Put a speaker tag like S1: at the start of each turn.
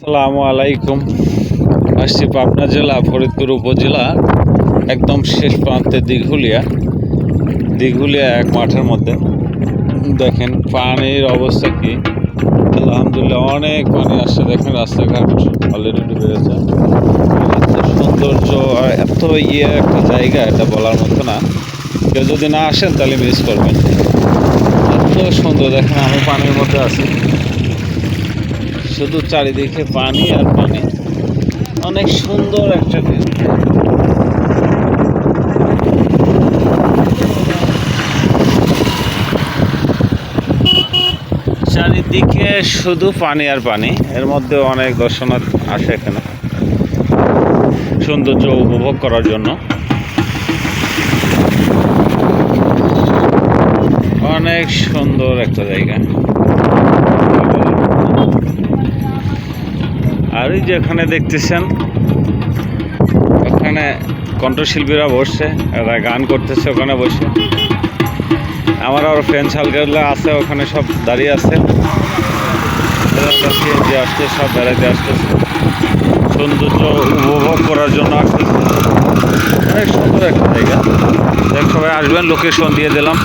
S1: আসসালামু আলাইকুম। আসছি পাবনা জেলা, ফরিদপুর উপজেলা, একদম শেষ প্রান্তে দিঘুলিয়া। দিঘুলিয়া এক মাঠের মধ্যে। দেখেন পানির অবস্থা কি। আলহামদুলিল্লাহ অনেক পানি আসছে। দেখেন রাস্তাঘাট অলরেডি এত সৌন্দর্য এত ইয়ে একটা জায়গা, এটা বলার মতো না। কেউ যদি না আসেন তাহলে মিস করবেন। এত সুন্দর। দেখেন আমি পানির মধ্যে আছি। শুধু চারিদিকে পানি আর পানি। অনেক সুন্দর একটা ভিউ চারিদিকে শুধু পানি আর পানি, এর মধ্যে অনেক দর্শনার্থী আসে এখানে। সৌন্দর্য উপভোগ করার জন্য। অনেক সুন্দর একটা জায়গা। আর এই যে এখানে দেখতেছেন ওখানে কণ্ঠশিল্পীরা বসছে, এরা গান করতেছে ওখানে বসে। আমার আরও ফ্রেন্ড সার্কেলরা আছে, ওখানে সব দাঁড়িয়ে আছে। যে আসছে, সব বেড়াতে আসতেছে সৌন্দর্য উপভোগ করার জন্য আসতেছে অনেক সুন্দর একটা জায়গা। সবাই আসবেন লোকেশন দিয়ে দিলাম।